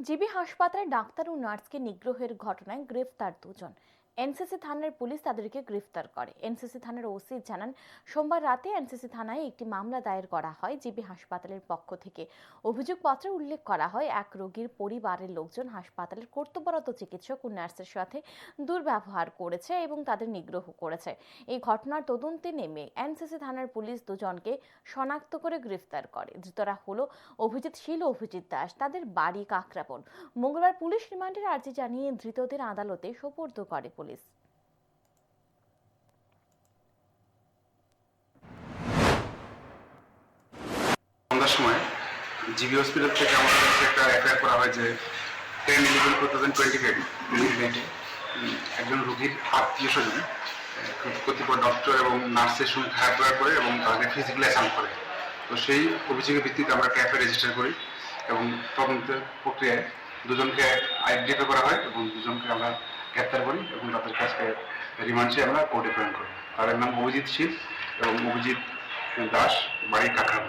GB হাসপাতালে doctor ও নার্সকে নিগ্রহের ঘটনায় গ্রেফতার দুজন। এনসিসি থানার পুলিশ তাদেরকে গ্রেফতার করে। এনসিসি থানার ওসি জানান, সোমবার রাতে এনসিসি থানায় একটি মামলা দায়ের করা হয় জিবি হাসপাতালের পক্ষ থেকে। অভিযোগপত্রে উল্লেখ করা হয়, এক রোগীর পরিবারের লোকজন হাসপাতালের কর্তব্যরত চিকিৎসক ও নার্সের সাথে দুর্ব্যবহার করেছে এবং তাদের নিগ্রহ করেছে। এই ঘটনার তদন্তে নেমে এনসিসি থানার পুলিশ দুজনকে শনাক্ত করে গ্রেফতার করে। ধৃতরা হল অভিজিৎ শীল ও অভিজিৎ দাস। তাদের বাড়ি কাকরাপন মঙ্গলবার পুলিশ রিমান্ডের আর্জি জানিয়ে ধৃতদের আদালতে সোপর্দ করে পুলিশ। জিবি হসপিটাল থেকে আমাদের কাছে একটা করা হয় যে ten eleven two thousand twenty five একজন রোগীর আত্মীয় স্বজন কতিপয় ডক্টর এবং নার্সের সঙ্গে খারাপ করে এবং তাদের ফিজিক্যালি অ্যাসাল্ট করে। তো সেই অভিযোগের ভিত্তিতে আমরা এফআইআর রেজিস্টার করি এবং তদন্তের প্রক্রিয়ায় দুজনকে আইডেন্টিফাই করা হয় এবং দুজনকে আমরা গ্রেপ্তার করি এবং তাদের কাছে রিমান্ড চেয়ে আমরা কোর্টে প্রেরণ করি। তাদের নাম অভিজিৎ শীল এবং অভিজিৎ দাস বাড়ি কাকরাম